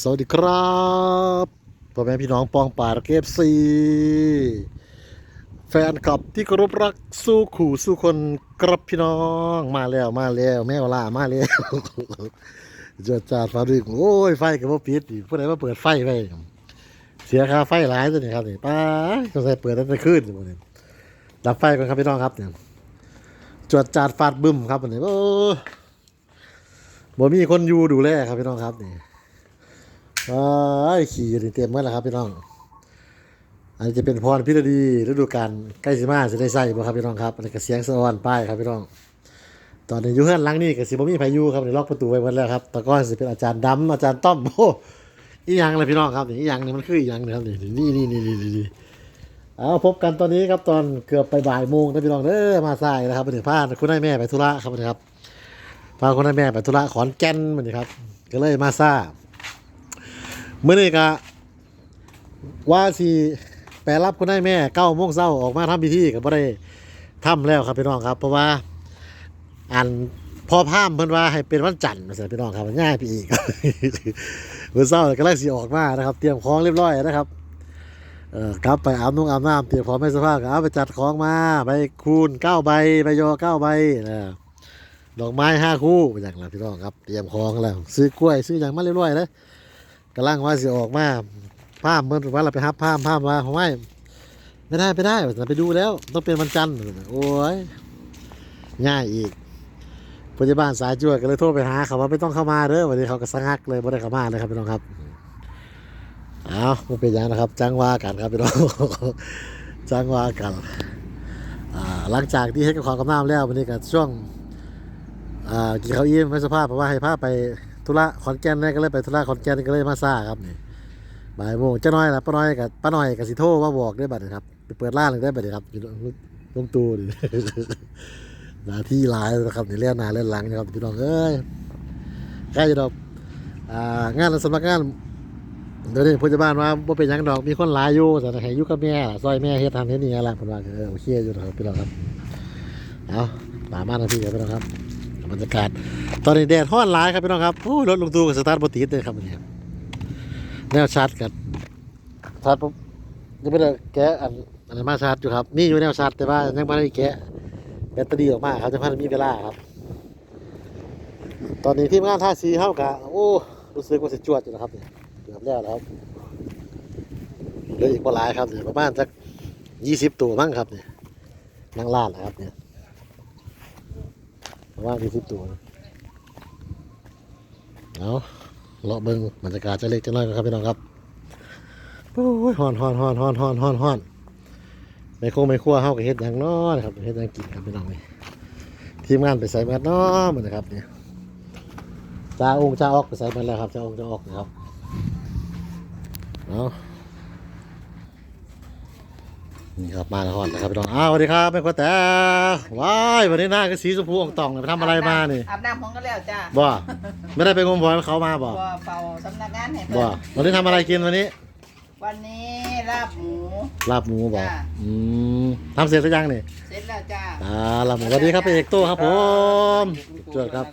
สวัสดีครับพ่อแม่พี่น้องปองป่าเก็บซีแฟนคลับที่เคารพรักสู้ขู่สู้คนครับพี่น้องมาแล้วมาแล้ว แม่วลามาแล้วจอดจาดฟ้าดึกโอ้ยไฟกับว่าปิดผู้ใดมาเปิดไฟไปเสียค่าไฟหลายตัวนี่ครับนี่ป้าสงสัยเปิดตั้งแต่คืนนี่ดับไฟก่อนครับพี่น้องครับเนี่ยจวดจาดฟาดบึ้มครับวันนี้โอ้บ่มีคนอยู่ดูแลครับพี่น้องครับนี่ ว้ายขี่อยู่นี่เต็มเมื่อแล้วครับพี่น้อง อันนี้จะเป็นพรพิรดีฤดูกาลใกล้สิมาจะได้ใส่บ่ครับพี่น้องครับอันนี้ก็เสียงสะออนป้ายครับพี่น้อง ตอนนี้อยู่เฮือนหลังนี่ก็สิบ่มีพายุครับนี่ล็อกประตูไว้หมดแล้วครับ แตะก้อนสิเป็นอาจารย์ดำอาจารย์ต้อมโอ้อีหยังเลยพี่น้องครับนี่อีหยังนี่มันคืออีหยังนี่ครับนี่นี่นี่นี่นี่นี่เอาพบกันตอนนี้ครับตอนเกือบไปบ่ายโมงนะพี่น้องเด้อมาสายนะครับไปถึงพาคุณนายแม่ไปธุระครับนะครับพาคุณนายแม่ไปธุระขอนแก่นมันนี่ครับก็เลยมาซ่า เมื่อนี้ก็ว่าสิไปรับคุณนายแม่เก้าโมงเช้าออกมาทำพิธีกับบ่ได้ทำแล้วครับพี่น้องครับ เพราะว่าอันพอพามเพิ่นว่าให้เป็นวันจันทร์นะพี่น้องครับง่ายไปอีกเมื่อเช้าก็เลยสิออกมานะครับ เตรียมของเรียบร้อยนะครับเออกลับไปอาบนุ่งอาบน้ำเตรียมของไม่สภาพก็เอาไปจัดของมาใบคูณเก้าใบใบยอเก้าใบนะดอกไม้ห้าคู่อย่างไรพี่น้องครับ เตรียมของแล้ว ซื้อกล้วยซื้ออย่างมาเรียบร้อยเลย กำลังว่าสิออกมาภาพเมื่อว่าเราไปฮับภาพภาพมาเของไม่ไม่ได้ไม่ได้เราไปดูแล้ว ต้องเป็นวันจันทร์โอ้ยง่ายอีกพยาบาลสายจวดก็เลยโทรไปหาเขาว่าไม่ต้องเข้ามาเด้อวันนี้เขาก็สังักเลยไม่ได้เข้ามาเลยครับพี่น้องครับเอาไม่เป็นย่างนะครับจ้างว่ากันครับพี่น้องจ้างว่ากันหลังจากที่ให้กับความกำน้ำแล้ววันนี้ก็ช่วงกินข้าวอิ่มไม่สภาพเพราะว่าให้ภาพไป ธุระขอนแก่นเนี่ยก็เลยไปธุระขอนแก่นก็เลยมาซ่าครับนี่บ่ายโมงเจ้าน้อยละป้าน้อยกับป้าน้อยกับสิโทรว่าบอกได้บัดนี้ครับไปเปิดร้านเลยได้บัดนี้ครับอยู่ลงตูดิหน้าที่หลายนะครับนี่เล่นหน้าเล่นหลังนะครับพี่น้องเอ้ยใกล้จะดอกอ่างานสำนักงานเดี๋ยวนี้ผู้จัดบ้านว่าบ่เป็นหยังดอกมีคนหลายอยู่แต่ให้อยู่กับแม่ล่ะซอยแม่เฮ็ดทำเฮ็ดนี่แหละเพิ่นว่าก็เออโอเคอยู่นะครับพี่น้องครับเอาตามมาหน้าที่ครับพี่น้องครับ บรรยากาศ ตอนนี้แดดฮ้อนหลายครับพี่น้องครับโอ้ยรถลงตูกับสตาร์ทบติดเลยครับวันนี้แนวชาร์จกับชาร์จปุ๊บยังไม่ได้แกะอันอันมาชาร์จอยู่ครับนี่อยู่แนวชาร์จแต่ว่ายังไม่ได้แกะแบตเตอรี่ออกมาครับจะพันมีเวลาครับ ตอนนี้ทีมงานท่าซีเข้ากะโอ้รู้สึกว่าสิจวดอยู่นะครับเนี่ยเกือบแล้วแล้วครับเหลืออีกประหลายครับเนี่ยประมาณสักยี่สิบตัวมั้งครับเนี่ยนั่งล่านะครับเนี่ย ประมาณยี่สิบตัวเอาเลาะเบิ้งบรรยากาศจะเล็กจะน้อยกันครับพี่น้องครับโอ้ยฮอนฮอนฮอนฮอนฮอนฮอนฮอนไม่โค้งไม่คั่วเฮากับเฮ็ดอย่างน้อยครับเฮ็ดอย่างกินครับพี่น้องนี่ทีมงานไปใส่แมสน้อเหมือนนะครับเนี่ยจ้าองค์จ้าออกไปใส่แมสแล้วครับจ้าองค์จ้าออกนะครับเอา นี่ครับมาแล้วฮอนนะครับพี่น้องอ้าวสวัสดีครับแม่กวแต่ว้ายวันนี้หน้าก็สีชมพูอ่องตองเลยไปทำอะไรมานี่อาบน้ำของกันแล้วจ้าบ่ไม่ได้ไปงมหอยเขามาบ่บ่เฝ้าสำนักงานให้บ่เพิ่นวันนี้ทำอะไรกินวันนี้ วันนี้ลาบหมู ลาบหมูบ่จ้ะ อืมทำเสร็จหรือยังนี่เสร็จแล้วจ้าอ่าลาบหมูสวัสดีครับพี่เอกโต้ครับผมจวดครับ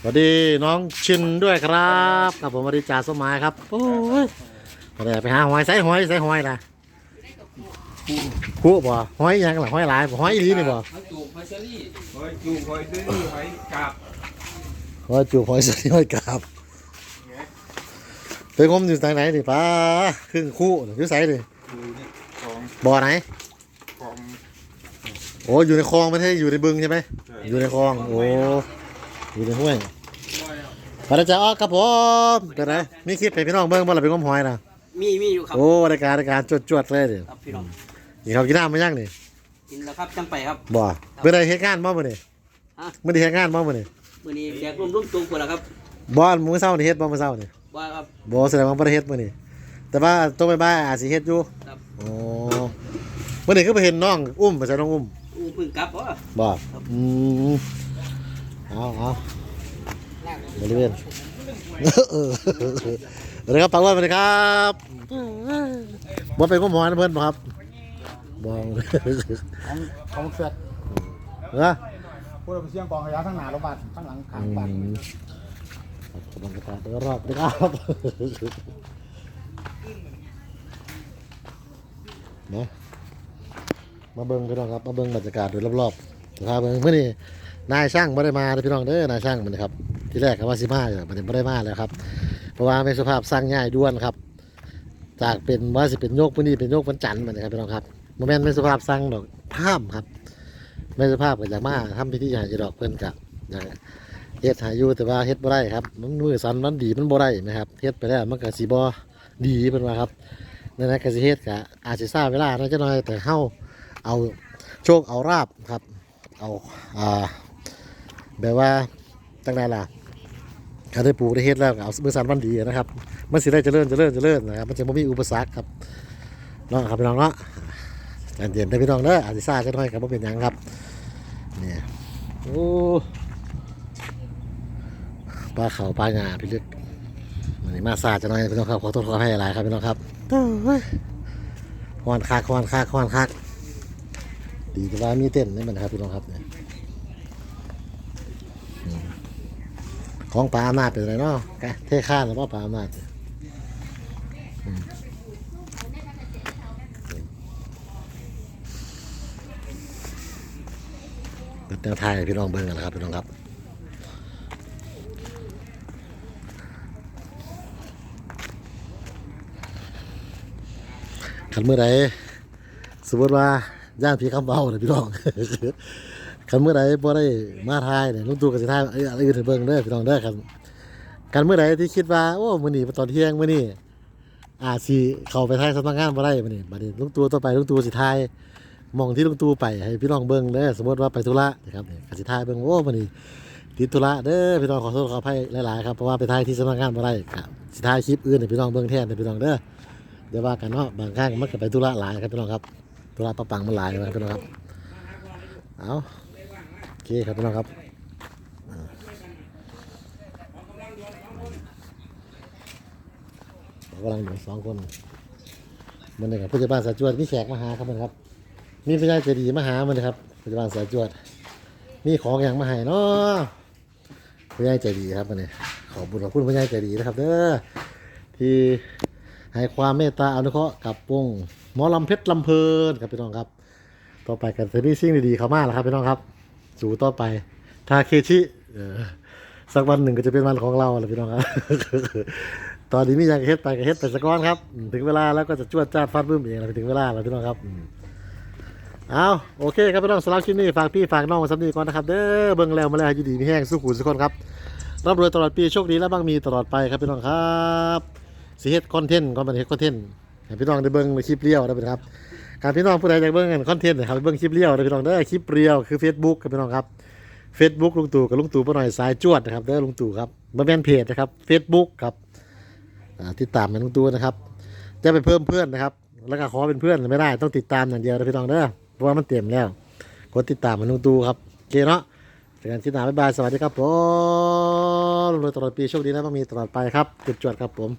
สวัสดีน้องชินด้วยครับครับผมสวัสดีจ่าสมัยครับโอ้ยไปไปหาหอยใส่หอยใส่หอยนะ คู่บ่หอยหยังล่ะหอยหลายบ่หอยอีหลีนี่บ่หอยจูบหอยเชอรี่หอยจูบหอยซื้อนี่หอยกาบหอยจูบหอยใส่หอยกราบไปงมอยู่ทางไหนนี่ป้าครึ่งคู่อยู่ไสนี่ดูนี่ของบ่อไหน ของโอ้อยู่ในคลองไม่ใช่อยู่ในบึงใช่ไหมใช่อยู่ในคลอง โอ้ อยู่ในห้วยพระเจ้าออกครับผมเป็นไรมีคลิปให้พี่น้องเบิ่งบ่ล่ะเป็นงมหอยนะมีมีอยู่ครับ โอ้รายการรายการจวดๆเลยดิครับพี่น้อง กินข้าวกินน้ำมายังนี่กินแล้วครับจังไปครับ บ่เมื่อใดเฮ็ดงานบ่มื้อนี้ฮะมื้อนี้เฮ็ดงานบ่มื้อนี้มื้อนี้แจกร่วมร่วมตุงคนละครับบ่มื้อเช้านี่เฮ็ดบ่มื้อเช้านี่ว่าครับ บ่แสดงว่าบ่ได้เฮ็ดมื้อนี้แต่ว่าตรงบ่ายๆอาจสิเฮ็ดอยู่ครับโอ้มื้อนี้คือไปเห็นน้องอุ้มไปใส่น้องอุ้ม อู้เพึ่งกลับวะบ่อืมเอาเอาบริเวณเออสวัสดีครับปังวันสวัสดีครับบ่เป็นข้อมอนะเพื่อนบ่ครับ บ่ของของเสือดเออพูดเอาไปเสียงกองขยะทั้งหน้าโรงพยาบาลทั้งหลังข้างบ้านมบรรยากาศโดรอบนะครับนะมาเบิ้งพี่น้องครับ มาเบิ้งบรรยากาศโดยรอบๆสภาพเบิ้งเมื่อนี้นายช่างไม่ได้มาพี่น้องเด้อนายช่างมันนะครับ ที่แรกเขาว่าสิมาอยู่มันไม่ได้มาแล้วครับ เพราะว่าเป็นสภาพสร้างง่ายด้วนครับ จากเป็นว่าสิเป็นโยกมื่อนี้เป็นโยกวันจันทร์มันนะครับพี่น้องครับ โมเมนต์เป็นสภาพสร้างดอกพามครับ ไม่สภาพก็อยากมาทำพิธีหาจะดอกเพิ่นกับอย่างเฮ็ดหาอยู่แต่ว่าเฮ็ดบ่ได้ครับมันมือสันมันดีมันบ่ได้นะครับเฮ็ดไปแล้วมันก็สิบ่ดีเพิ่นว่าครับนั่นแหละก็สิเฮ็ดก็อาจสิทราบเวลาน่าจะน้อยแต่เฮาเอาโชคเอาราบครับ เอาอ่าแบบว่าตั้งแต่ล่ะการได้ปลูกได้เฮ็ดแล้วก็เอามือสันมันดีนะครับ มันสิได้เจริญเจริญเจริญนะครับมันจะไม่มีอุปสรรคครับเนาะครับพี่น้องเนาะ ใจเย็นได้อพี่น้องเด้ออาจจะซ่าจะน้อยครับว่าเป็นหยังครับเนี่ยโอ้ปลาเขาปลาหงาพี่ลึกมันนี้มาซาจะน้อยพี่น้องครับขอโทษขอให้หลายครับพี่น้องครับโอ้ยควันคักควันคักควันคักดีแต่ว่ามีเต้นนี่มันครับพี่น้องครับเนี่ยอืมของปลาอำนาจเป็นไรเนาะกะเทข้านหรือว่าปลาอำนาจ เป็น แนวทางให้พี่น้องเบิ่งกันนะครับพี่น้องครับขันเมื่อใดสมมติว่าย่านพี่คำเบาเลยพี่น้องขันเมื่อใดบ่ได้มาทายเนี่ยลุงตู่กับสิทายอะไรอื่นเบิ่งเด้อพี่น้องเด้อครับกันเมื่อใดที่คิดว่าโอ้มื้อนี้ตอนเที่ยงมื้อนี้อาจสิเข้าไปทายสำนักงานบ่ได้มื้อนี้บัดนี้ลุงตู่ต่อไปลุงตู่สิทาย มองที่ลุงตู่ไปให้พี่น้องเบิ่งเด้อสมมติว่าไปธุระนะครับเนี่ยกสิทายเบิ่งโอ้มันนี่ติดธุระเด้อพี่น้องขอโทษขออภัยหลายๆครับเพราะว่าไปถ่ายที่สำนักงานบ่ได้ครับสิถ่ายคลิปอื่นให้พี่น้องเบิ่งแทนให้พี่น้องเด้อเดี๋ยวว่ากันเนาะบางครั้งมันก็ไปธุระหลายครับพี่น้องครับธุระปังมันหลายนะครับพี่น้องครับเอาโอเคครับพี่น้องครับเรากำลังดูสองคนมันนี่กับผู้ใหญ่บ้านสาจวดมีแขกมาหาครับมันครับ มีพญาเจดีย์มาหามันนะครับปัจจุบันสายจวด มีของอย่างมาให้เนาะพญาเจดีย์ครับมันนี่ขอบุญขอบคุณพญาเจดีย์นะครับเด้อที่ให้ความเมตตาอนุเคราะห์กับวงหมอลำเพชรลำเพลินครับพี่น้องครับ ต่อไปกันจะมีสิ่งดีๆเข้ามาแล้วครับพี่น้องครับสู่ต่อไปทาเคชิเออสักวันหนึ่งก็จะเป็นวันของเราแหละพี่น้องครับ ตอนนี้มีอย่างเฮ็ดไปก็เฮ็ดไปสักก้อนครับ ถึงเวลาแล้วก็จะจวดจ้าดฟาดบึ้มเองแล้วถึงเวลาแล้วพี่น้องครับ เอาโอเคครับพี่น้องสำหรับคลิปนี้ฝากพี่ฝากน้องสำนีก่อนนะครับเด้อเบิ่งแล้วมาแล้วอยู่ดีมีแห้งสู้ขู่สุกคนครับร่ำรวยตลอดปีโชคดีและบ้างมีตลอดไปครับพี่น้องครับสีเฮ็ดคอนเทนต์ก่อนบันเฮ็ดคอนเทนต์ให้พี่น้องได้เบิ่งในคลิปเลี้ยวนะครับการพี่น้องผู้ใดอยากเบิ่งกันคอนเทนต์นะครับเบิ่งคลิปเลี้ยวนะพี่น้องเด้อคลิปเรียวคือ Facebook ครับพี่น้องครับ Facebook ลุงตู่กับลุงตู่ป้าหน่อยสายจวดนะครับเด้อลุงตู่ครับมาแมนเพจนะครับ Facebook ครับอ่ติดตามกันลุงตู่นะครับ จะไปเพิ่มเพื่อนนะครับ แล้วก็ขอเป็นเพื่อนไม่ได้ต้องติดตามอย่างเดียวนะพี่น้องเด้อ เพราะว่ามันเต็มแล้วกดติดตามมานุดูครับโอเคเนาะเจอกันที่หน้าบ๊ายบายสวัสดีครับผมรวยตลอดปีโชคดีนะต้องมีตลอดไปครับจุดจวดครับผม